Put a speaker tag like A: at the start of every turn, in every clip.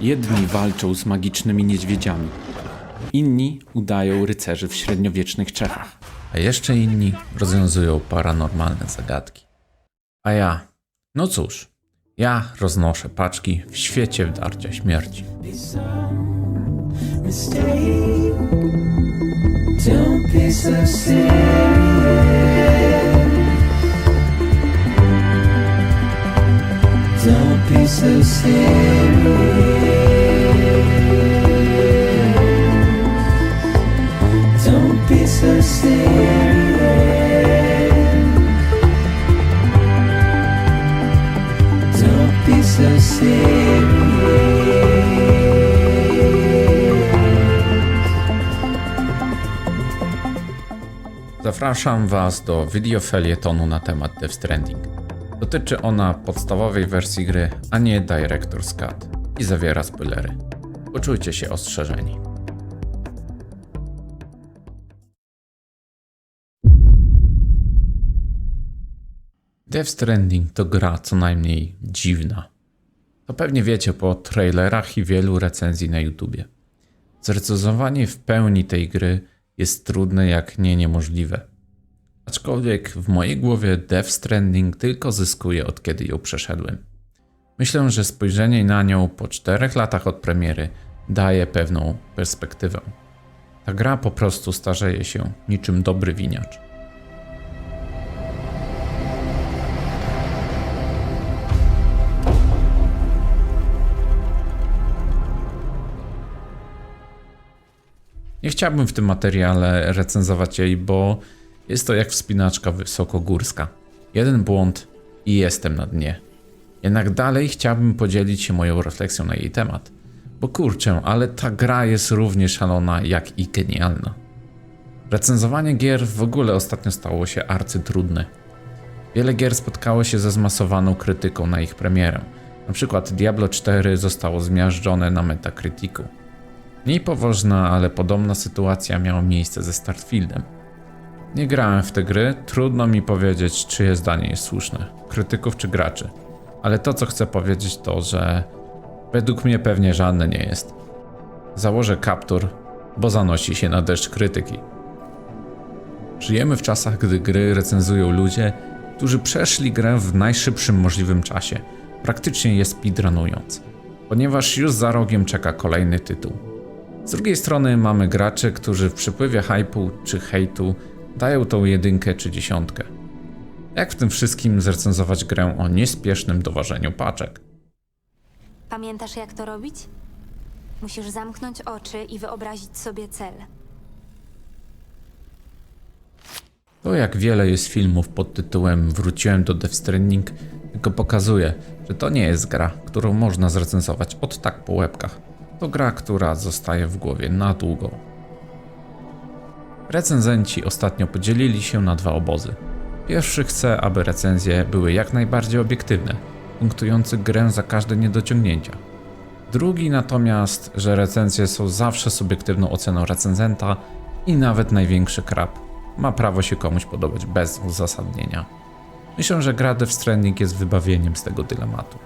A: Jedni walczą z magicznymi niedźwiedziami, inni udają rycerzy w średniowiecznych Czechach, a jeszcze inni rozwiązują paranormalne zagadki. A ja, no cóż, ja roznoszę paczki w świecie wdarcia śmierci.
B: mistake. Don't be so serious. Don't be so serious.
A: Zapraszam Was do videofelietonu na temat Death Stranding. Dotyczy ona podstawowej wersji gry, a nie Director's Cut i zawiera spoilery. Poczujcie się ostrzeżeni. Death Stranding to gra co najmniej dziwna. To pewnie wiecie po trailerach i wielu recenzji na YouTubie. Zrecenzowanie w pełni tej gry jest trudne jak nie niemożliwe. Aczkolwiek w mojej głowie Death Stranding tylko zyskuje od kiedy ją przeszedłem. Myślę, że spojrzenie na nią po czterech latach od premiery daje pewną perspektywę. Ta gra po prostu starzeje się niczym dobry winiacz. Nie chciałbym w tym materiale recenzować jej, bo jest to jak wspinaczka wysokogórska. Jeden błąd i jestem na dnie. Jednak dalej chciałbym podzielić się moją refleksją na jej temat. Bo kurczę, ale ta gra jest równie szalona jak i genialna. Recenzowanie gier w ogóle ostatnio stało się arcytrudne. Wiele gier spotkało się ze zmasowaną krytyką na ich premierę. Na przykład Diablo 4 zostało zmiażdżone na Metacriticu. Mniej poważna, ale podobna sytuacja miała miejsce ze Starfieldem. Nie grałem w te gry, trudno mi powiedzieć, czyje zdanie jest słuszne krytyków czy graczy. Ale to, co chcę powiedzieć, to, że według mnie pewnie żadne nie jest. Założę kaptur, bo zanosi się na deszcz krytyki. Żyjemy w czasach, gdy gry recenzują ludzie, którzy przeszli grę w najszybszym możliwym czasie, praktycznie je speedrunując, ponieważ już za rogiem czeka kolejny tytuł. Z drugiej strony mamy graczy, którzy w przypływie hypu czy hejtu dają tą jedynkę czy dziesiątkę. Jak w tym wszystkim zrecenzować grę o niespiesznym doważeniu paczek?
C: Pamiętasz, jak to robić? Musisz zamknąć oczy i wyobrazić sobie cel.
A: To jak wiele jest filmów pod tytułem Wróciłem do Death Stranding, tylko pokazuje, że to nie jest gra, którą można zrecenzować od tak po łebkach. To gra, która zostaje w głowie na długo. Recenzenci ostatnio podzielili się na dwa obozy. Pierwszy chce, aby recenzje były jak najbardziej obiektywne, punktujący grę za każde niedociągnięcia. Drugi natomiast, że recenzje są zawsze subiektywną oceną recenzenta i nawet największy krab ma prawo się komuś podobać bez uzasadnienia. Myślę, że gra Death Stranding jest wybawieniem z tego dylematu.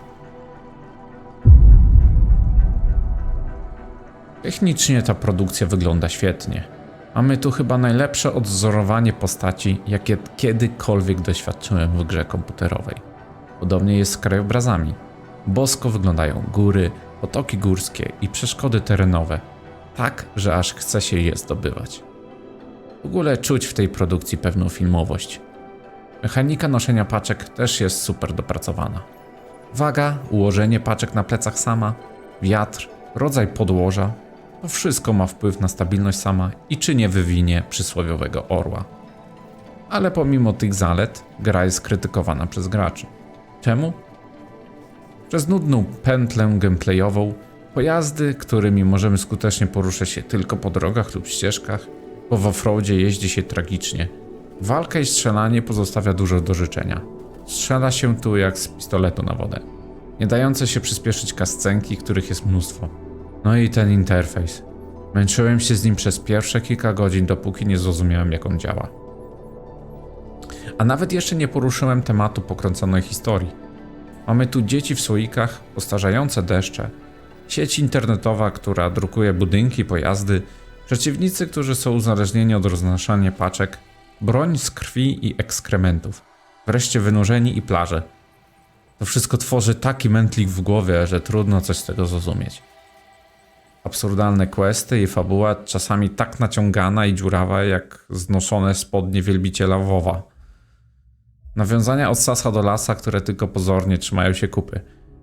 A: Technicznie ta produkcja wygląda świetnie. Mamy tu chyba najlepsze odzorowanie postaci, jakie kiedykolwiek doświadczyłem w grze komputerowej. Podobnie jest z krajobrazami. Bosko wyglądają góry, potoki górskie i przeszkody terenowe, tak, że aż chce się je zdobywać. W ogóle czuć w tej produkcji pewną filmowość. Mechanika noszenia paczek też jest super dopracowana. Waga, ułożenie paczek na plecach sama, wiatr, rodzaj podłoża to wszystko ma wpływ na stabilność sama i czy nie wywinie przysłowiowego orła. Ale pomimo tych zalet, gra jest krytykowana przez graczy. Czemu? Przez nudną pętlę gameplayową, pojazdy, którymi możemy skutecznie poruszać się tylko po drogach lub ścieżkach, bo w offroadzie jeździ się tragicznie. Walka i strzelanie pozostawia dużo do życzenia. Strzela się tu jak z pistoletu na wodę. Nie dające się przyspieszyć kascenki, których jest mnóstwo. No i ten interfejs. Męczyłem się z nim przez pierwsze kilka godzin, dopóki nie zrozumiałem, jak on działa. A nawet jeszcze nie poruszyłem tematu pokręconej historii. Mamy tu dzieci w słoikach, postarzające deszcze, sieć internetowa, która drukuje budynki, pojazdy, przeciwnicy, którzy są uzależnieni od roznaszania paczek, broń z krwi i ekskrementów, wreszcie wynurzeni i plaże. To wszystko tworzy taki mętlik w głowie, że trudno coś z tego zrozumieć. Absurdalne questy i fabuła czasami tak naciągana i dziurawa, jak znoszone spodnie wielbiciela WoWa. Nawiązania od sasa do lasa, które tylko pozornie trzymają się kupy.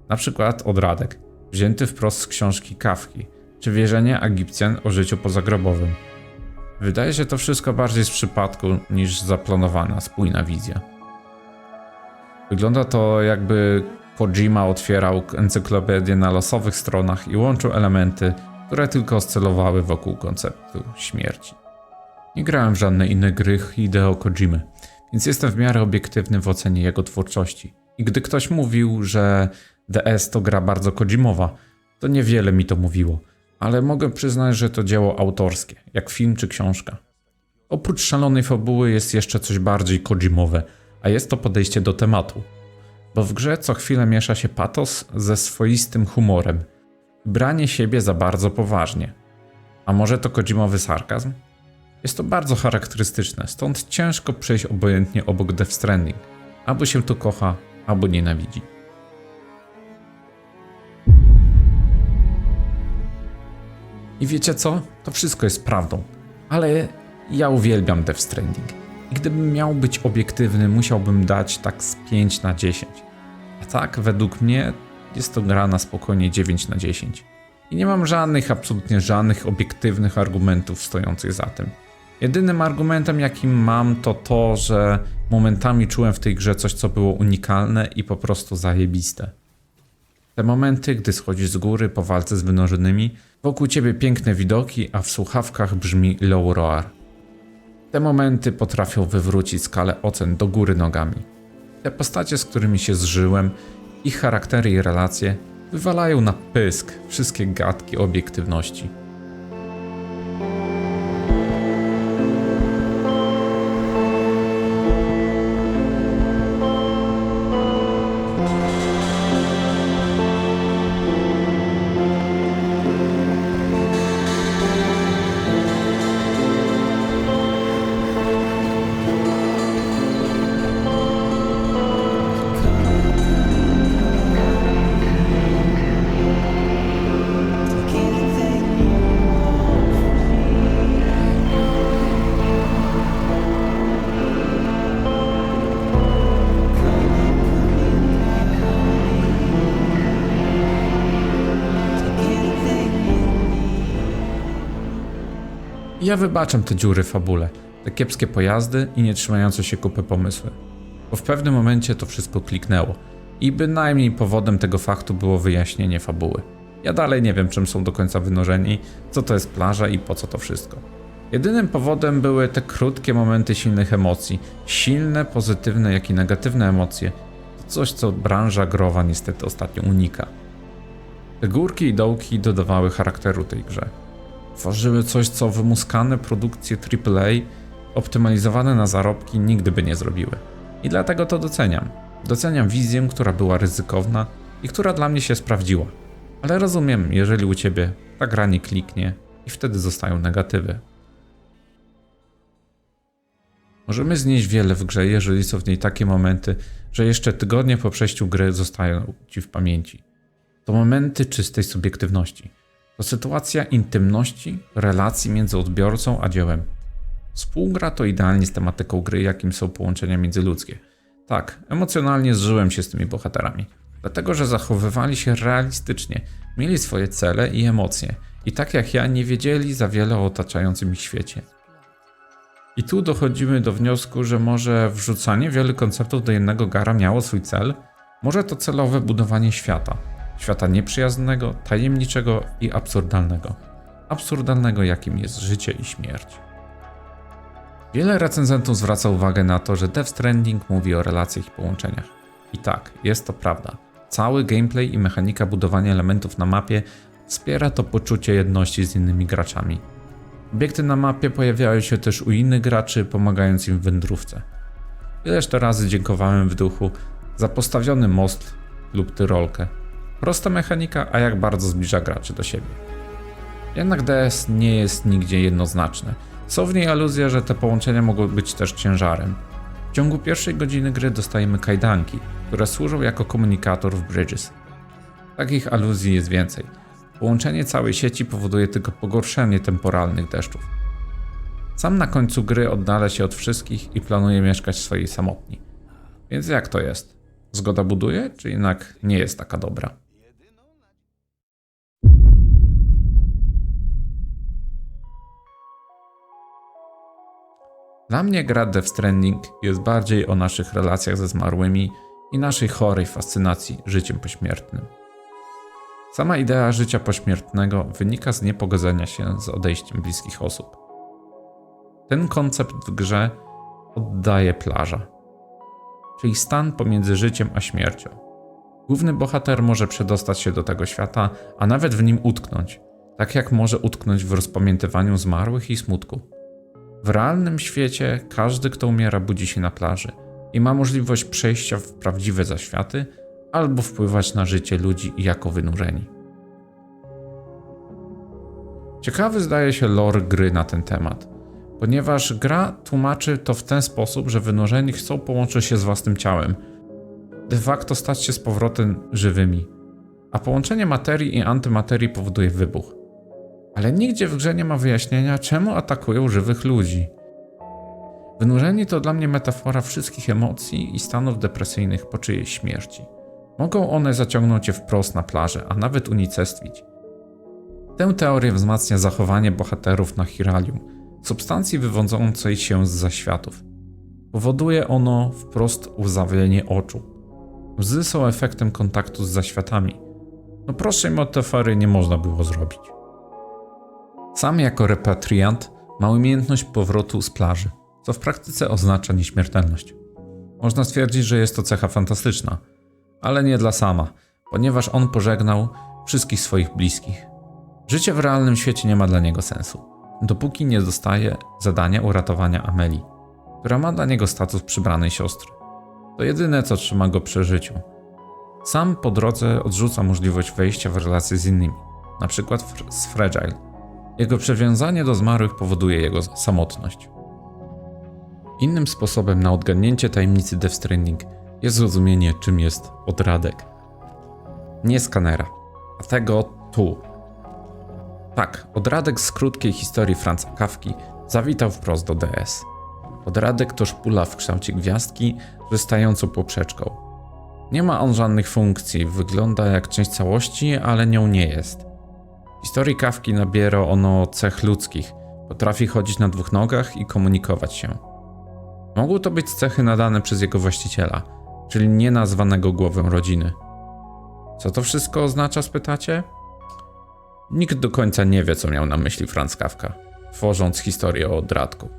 A: Na przykład od Radek, wzięty wprost z książki Kawki, czy wierzenie Egipcjan o życiu pozagrobowym. Wydaje się to wszystko bardziej z przypadku niż zaplanowana, spójna wizja. Wygląda to jakby Kojima otwierał encyklopedię na losowych stronach i łączył elementy, które tylko oscylowały wokół konceptu śmierci. Nie grałem w żadne inne gry Hideo Kojimy, więc jestem w miarę obiektywny w ocenie jego twórczości. I gdy ktoś mówił, że DS to gra bardzo Kojimowa, to niewiele mi to mówiło, ale mogę przyznać, że to dzieło autorskie, jak film czy książka. Oprócz szalonej fabuły jest jeszcze coś bardziej Kojimowe, a jest to podejście do tematu. Bo w grze co chwilę miesza się patos ze swoistym humorem. Branie siebie za bardzo poważnie. A może to Kojimowy sarkazm? Jest to bardzo charakterystyczne, stąd ciężko przejść obojętnie obok Death Stranding. Albo się to kocha, albo nienawidzi. I wiecie co? To wszystko jest prawdą. Ale ja uwielbiam Death Stranding. I gdybym miał być obiektywny, musiałbym dać tak z 5 na 10. A tak, według mnie jest to gra na spokojnie 9 na 10. I nie mam żadnych, absolutnie żadnych obiektywnych argumentów stojących za tym. Jedynym argumentem, jakim mam, to to, że momentami czułem w tej grze coś, co było unikalne i po prostu zajebiste. Te momenty, gdy schodzisz z góry po walce z wynożonymi, wokół ciebie piękne widoki, a w słuchawkach brzmi low roar. Te momenty potrafią wywrócić skalę ocen do góry nogami. Te postacie, z którymi się zżyłem, ich charaktery i relacje wywalają na pysk wszystkie gadki obiektywności. Ja wybaczam te dziury fabule, te kiepskie pojazdy i nie trzymające się kupy pomysły. Bo w pewnym momencie to wszystko kliknęło i bynajmniej powodem tego faktu było wyjaśnienie fabuły. Ja dalej nie wiem czym są do końca wynurzeni, co to jest plaża i po co to wszystko. Jedynym powodem były te krótkie momenty silnych emocji, silne, pozytywne jak i negatywne emocje. To coś co branża growa niestety ostatnio unika. Te górki i dołki dodawały charakteru tej grze tworzyły coś, co wymuskane produkcje AAA, optymalizowane na zarobki, nigdy by nie zrobiły. I dlatego to doceniam. Doceniam wizję, która była ryzykowna i która dla mnie się sprawdziła. Ale rozumiem, jeżeli u ciebie ta gra nie kliknie i wtedy zostają negatywy. Możemy znieść wiele w grze, jeżeli są w niej takie momenty, że jeszcze tygodnie po przejściu gry zostają ci w pamięci. To momenty czystej subiektywności. To sytuacja intymności, relacji między odbiorcą a dziełem. Współgra to idealnie z tematyką gry, jakim są połączenia międzyludzkie. Tak, emocjonalnie zżyłem się z tymi bohaterami, dlatego że zachowywali się realistycznie, mieli swoje cele i emocje, i tak jak ja nie wiedzieli za wiele o otaczającym ich świecie. I tu dochodzimy do wniosku, że może wrzucanie wielu konceptów do jednego gara miało swój cel, może to celowe budowanie świata. Świata nieprzyjaznego, tajemniczego i absurdalnego. Absurdalnego, jakim jest życie i śmierć. Wiele recenzentów zwraca uwagę na to, że Death Stranding mówi o relacjach i połączeniach. I tak, jest to prawda. Cały gameplay i mechanika budowania elementów na mapie wspiera to poczucie jedności z innymi graczami. Obiekty na mapie pojawiają się też u innych graczy, pomagając im w wędrówce. Ileż to razy dziękowałem w duchu za postawiony most lub tyrolkę. Prosta mechanika, a jak bardzo zbliża graczy do siebie. Jednak DS nie jest nigdzie jednoznaczny. Są w niej aluzje, że te połączenia mogą być też ciężarem. W ciągu pierwszej godziny gry dostajemy kajdanki, które służą jako komunikator w Bridges. Takich aluzji jest więcej. Połączenie całej sieci powoduje tylko pogorszenie temporalnych deszczów. Sam na końcu gry oddala się od wszystkich i planuje mieszkać w swojej samotni. Więc jak to jest? Zgoda buduje, czy jednak nie jest taka dobra? Dla mnie gra Death Stranding jest bardziej o naszych relacjach ze zmarłymi i naszej chorej fascynacji życiem pośmiertnym. Sama idea życia pośmiertnego wynika z niepogodzenia się z odejściem bliskich osób. Ten koncept w grze oddaje plaża, czyli stan pomiędzy życiem a śmiercią. Główny bohater może przedostać się do tego świata, a nawet w nim utknąć, tak jak może utknąć w rozpamiętywaniu zmarłych i smutku. W realnym świecie każdy, kto umiera, budzi się na plaży i ma możliwość przejścia w prawdziwe zaświaty albo wpływać na życie ludzi jako wynurzeni. Ciekawy zdaje się lore gry na ten temat, ponieważ gra tłumaczy to w ten sposób, że wynurzeni chcą połączyć się z własnym ciałem, de facto stać się z powrotem żywymi, a połączenie materii i antymaterii powoduje wybuch. Ale nigdzie w grze nie ma wyjaśnienia, czemu atakują żywych ludzi. Wynurzeni to dla mnie metafora wszystkich emocji i stanów depresyjnych po czyjejś śmierci. Mogą one zaciągnąć cię wprost na plażę, a nawet unicestwić. Tę teorię wzmacnia zachowanie bohaterów na Hiralium, substancji wywodzącej się z zaświatów. Powoduje ono wprost łzawienie oczu. Łzy są efektem kontaktu z zaświatami. No prostszej metafory nie można było zrobić. Sam jako repatriant ma umiejętność powrotu z plaży, co w praktyce oznacza nieśmiertelność. Można stwierdzić, że jest to cecha fantastyczna, ale nie dla sama, ponieważ on pożegnał wszystkich swoich bliskich. Życie w realnym świecie nie ma dla niego sensu, dopóki nie dostaje zadania uratowania Ameli, która ma dla niego status przybranej siostry. To jedyne, co trzyma go przy życiu. Sam po drodze odrzuca możliwość wejścia w relacje z innymi, na przykład z Fragile. Jego przywiązanie do zmarłych powoduje jego samotność. Innym sposobem na odgadnięcie tajemnicy Death Stranding jest zrozumienie, czym jest odradek. Nie skanera, a tego tu. Tak, odradek z krótkiej historii Franza Kawki zawitał wprost do DS. Odradek to szpula w kształcie gwiazdki ze stającą poprzeczką. Nie ma on żadnych funkcji, wygląda jak część całości, ale nią nie jest. W historii Kawki nabiera ono cech ludzkich, potrafi chodzić na dwóch nogach i komunikować się. Mogły to być cechy nadane przez jego właściciela, czyli nie nazwanego głową rodziny. Co to wszystko oznacza, spytacie? Nikt do końca nie wie, co miał na myśli Franz Kafka, tworząc historię o odradku.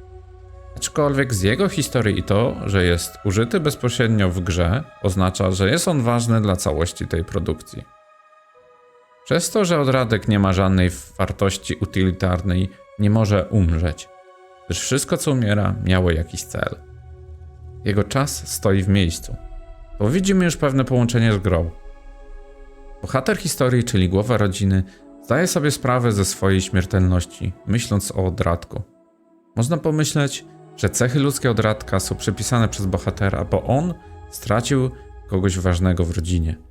A: Aczkolwiek z jego historii i to, że jest użyty bezpośrednio w grze, oznacza, że jest on ważny dla całości tej produkcji. Przez to, że odradek nie ma żadnej wartości utylitarnej, nie może umrzeć, gdyż wszystko, co umiera, miało jakiś cel. Jego czas stoi w miejscu, bo widzimy już pewne połączenie z grą. Bohater historii, czyli głowa rodziny, zdaje sobie sprawę ze swojej śmiertelności, myśląc o odradku. Można pomyśleć, że cechy ludzkie odradka są przypisane przez bohatera, bo on stracił kogoś ważnego w rodzinie.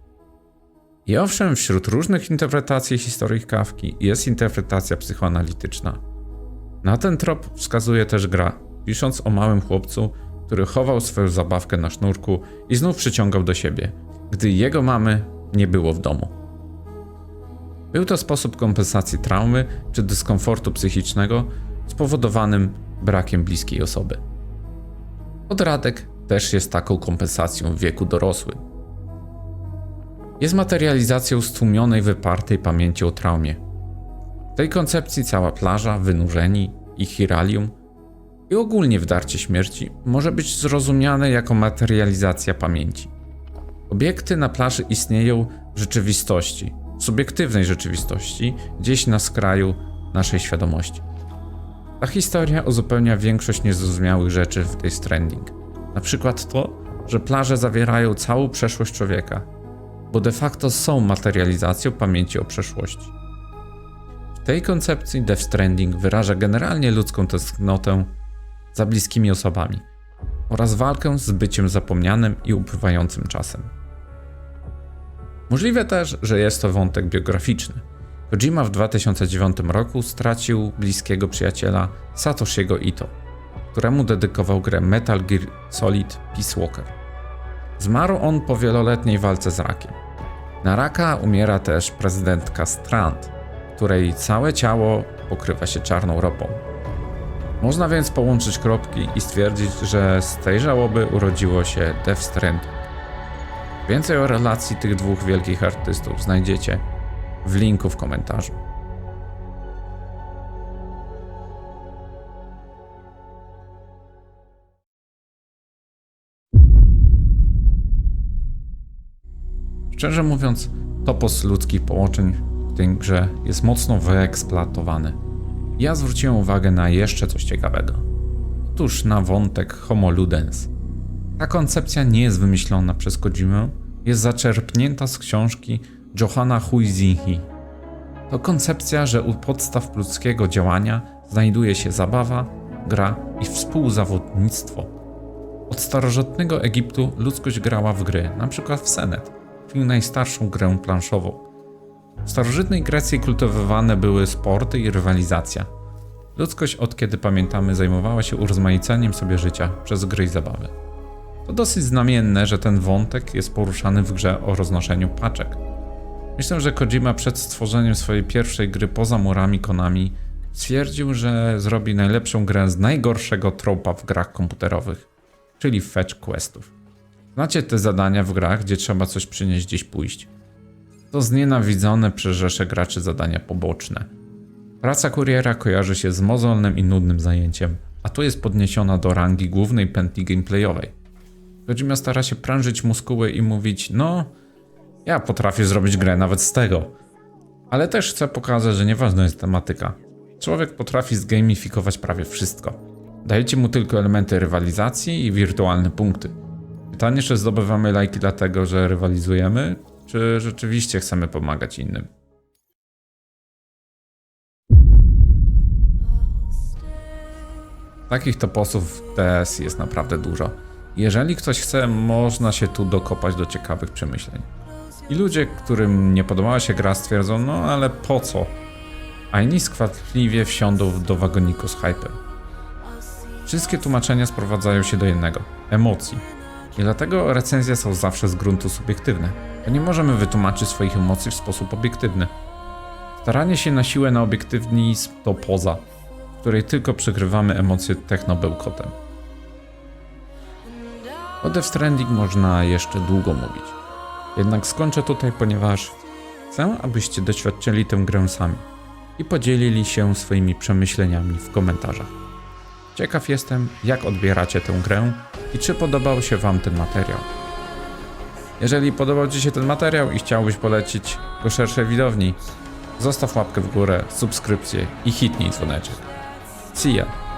A: I owszem, wśród różnych interpretacji historii Kawki jest interpretacja psychoanalityczna. Na ten trop wskazuje też gra, pisząc o małym chłopcu, który chował swoją zabawkę na sznurku i znów przyciągał do siebie, gdy jego mamy nie było w domu. Był to sposób kompensacji traumy czy dyskomfortu psychicznego spowodowanym brakiem bliskiej osoby. Odradek też jest taką kompensacją w wieku dorosłym. Jest materializacją stłumionej, wypartej pamięci o traumie. W tej koncepcji cała plaża, wynurzeni i hiralium i ogólnie wdarcie śmierci może być zrozumiane jako materializacja pamięci. Obiekty na plaży istnieją w rzeczywistości, w subiektywnej rzeczywistości, gdzieś na skraju naszej świadomości. Ta historia uzupełnia większość niezrozumiałych rzeczy w tej Stranding. Na przykład to, że plaże zawierają całą przeszłość człowieka. Bo de facto są materializacją pamięci o przeszłości. W tej koncepcji Death Stranding wyraża generalnie ludzką tęsknotę za bliskimi osobami oraz walkę z byciem zapomnianym i upływającym czasem. Możliwe też, że jest to wątek biograficzny. Kojima w 2009 roku stracił bliskiego przyjaciela Satoshiego Ito, któremu dedykował grę Metal Gear Solid Peace Walker. Zmarł on po wieloletniej walce z rakiem. Na raka umiera też prezydentka Strand, której całe ciało pokrywa się czarną ropą. Można więc połączyć kropki i stwierdzić, że z tej żałoby urodziło się Death Stranding. Więcej o relacji tych dwóch wielkich artystów znajdziecie w linku w komentarzu. Szczerze mówiąc, topos ludzkich połączeń w tej grze jest mocno wyeksploatowany. Ja zwróciłem uwagę na jeszcze coś ciekawego. Otóż na wątek Homo Ludens. Ta koncepcja nie jest wymyślona przez Kojimę, jest zaczerpnięta z książki Johanna Huizinhi. To koncepcja, że u podstaw ludzkiego działania znajduje się zabawa, gra i współzawodnictwo. Od starożytnego Egiptu ludzkość grała w gry, np. w Senet, czyli najstarszą grę planszową. W starożytnej Grecji kultywowane były sporty i rywalizacja. Ludzkość od kiedy pamiętamy zajmowała się urozmaiceniem sobie życia przez gry i zabawy. To dosyć znamienne, że ten wątek jest poruszany w grze o roznoszeniu paczek. Myślę, że Kojima przed stworzeniem swojej pierwszej gry poza murami Konami stwierdził, że zrobi najlepszą grę z najgorszego tropa w grach komputerowych, czyli fetch questów. Znacie te zadania w grach, gdzie trzeba coś przynieść gdzieś pójść. To znienawidzone przez rzesze graczy zadania poboczne. Praca kuriera kojarzy się z mozolnym i nudnym zajęciem, a tu jest podniesiona do rangi głównej pętli gameplayowej. Kojima stara się prężyć muskuły i mówić, no, ja potrafię zrobić grę nawet z tego. Ale też chcę pokazać, że nieważna jest tematyka. Człowiek potrafi zgamifikować prawie wszystko. Dajecie mu tylko elementy rywalizacji i wirtualne punkty. Pytanie, czy zdobywamy lajki dlatego, że rywalizujemy, czy rzeczywiście chcemy pomagać innym. Takich toposów w TS jest naprawdę dużo. Jeżeli ktoś chce, można się tu dokopać do ciekawych przemyśleń. I ludzie, którym nie podobała się gra, stwierdzą, no ale po co? A inni skwapliwie wsiądą do wagoniku z hypem. Wszystkie tłumaczenia sprowadzają się do jednego emocji. I dlatego recenzje są zawsze z gruntu subiektywne. To nie możemy wytłumaczyć swoich emocji w sposób obiektywny. Staranie się na siłę na obiektywizm to poza, w której tylko przykrywamy emocje technobełkotem. O Death Stranding można jeszcze długo mówić. Jednak skończę tutaj, ponieważ chcę, abyście doświadczyli tę grę sami i podzielili się swoimi przemyśleniami w komentarzach. Ciekaw jestem, jak odbieracie tę grę i czy podobał się Wam ten materiał. Jeżeli podobał Ci się ten materiał i chciałbyś polecić go szerszej widowni, zostaw łapkę w górę, subskrypcję i hitnij dzwoneczek. See ya!